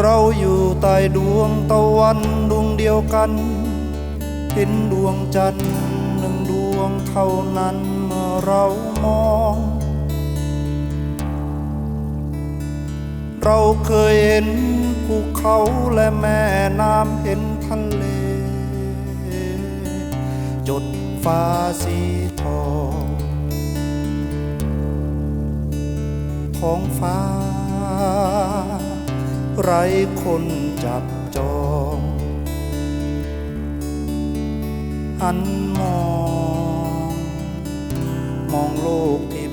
เราอยู่ใต้ดวงตะวันดวงเดียวกัน เห็นดวงจันทร์หนึ่งดวงเท่านั้นเมื่อเรามอง เราเคยเห็นภูเขาและแม่น้ำเห็นทะเล จดฟ้าสีทองท้องฟ้า ไรคนจับจองหันมอง มองโลกที่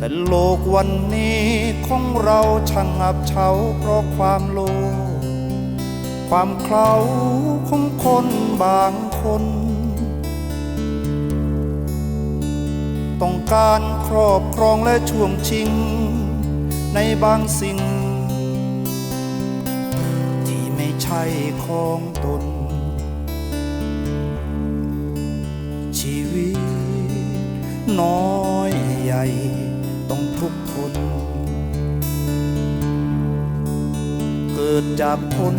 แต่โลกวันนี้ของเราช่างอับเฉาเพราะความโลภความเคล้าของคนบางคน ต้องการครอบครองและช่วงชิง ในบางสิ่ง ที่ไม่ใช่ของตน ชีวิตน้อยใหญ่ ต้องทุกข์ทนเกิดจากผล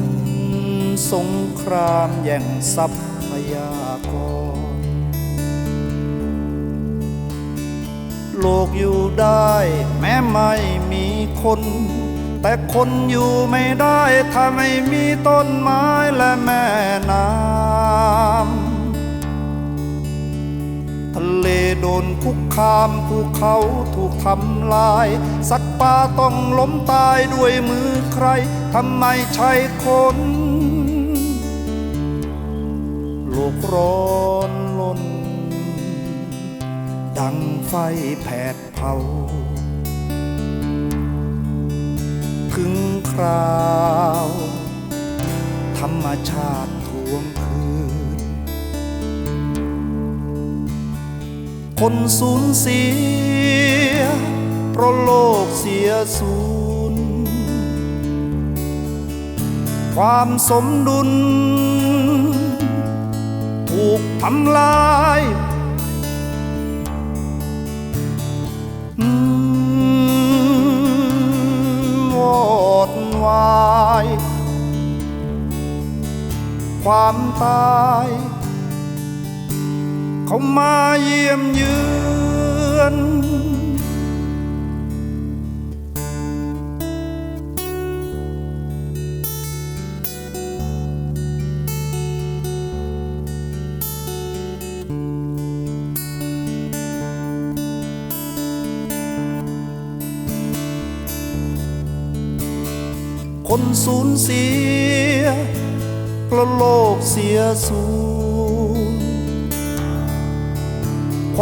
สงครามแย่งทรัพยากร โลกอยู่ได้แม้ไม่มีคน แต่คนอยู่ไม่ได้ ถ้าไม่มีต้นไม้และแม่น้ำ โดนคุกคามภูเขาถูกทำลาย สัตว์ป่าต้องล้มตายด้วยมือใครทำไมใช่คนโลกร้อนล้นดังไฟแผดเผาถึงคราว ธรรมชาติ คนสูญเสีย เพราะโลกเสียสูญความสมดุล ถูกทำลายอืมวอดวาย ความตาย เขามาเยี่ยมเยือนคนสูญเสียเพราะโลกเสียสูญ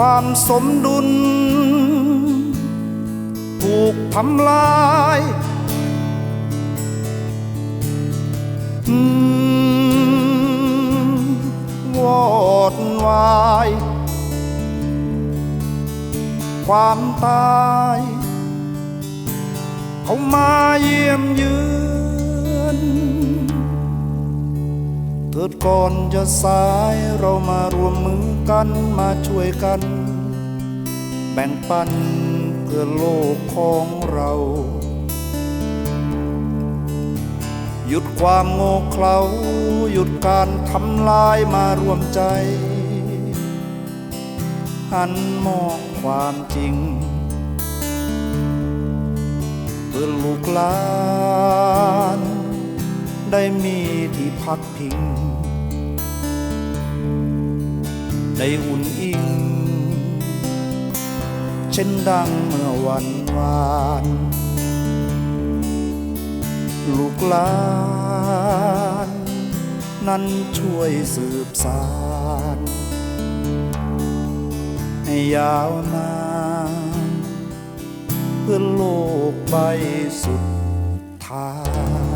ความสมดุล ถูกทำลายอวอดวาย ความตายเขามาเยี่ยมเยือน เถิดก่อนจะสายเรามารวมมือกันมาช่วยกัน แบ่งปันเพื่อโลกของเรา หยุดความโง่เขลาหยุดการทำลายมารวมใจ หันมองความจริงเพื่อลูกหลานได้มีที่พักพิง ได้อุ่นอิง เช่นดังเมื่อวันวาน ลูกหลาน นั้นช่วยสืบสารให้ยาวนานเพื่อโลกใบสุดท้าย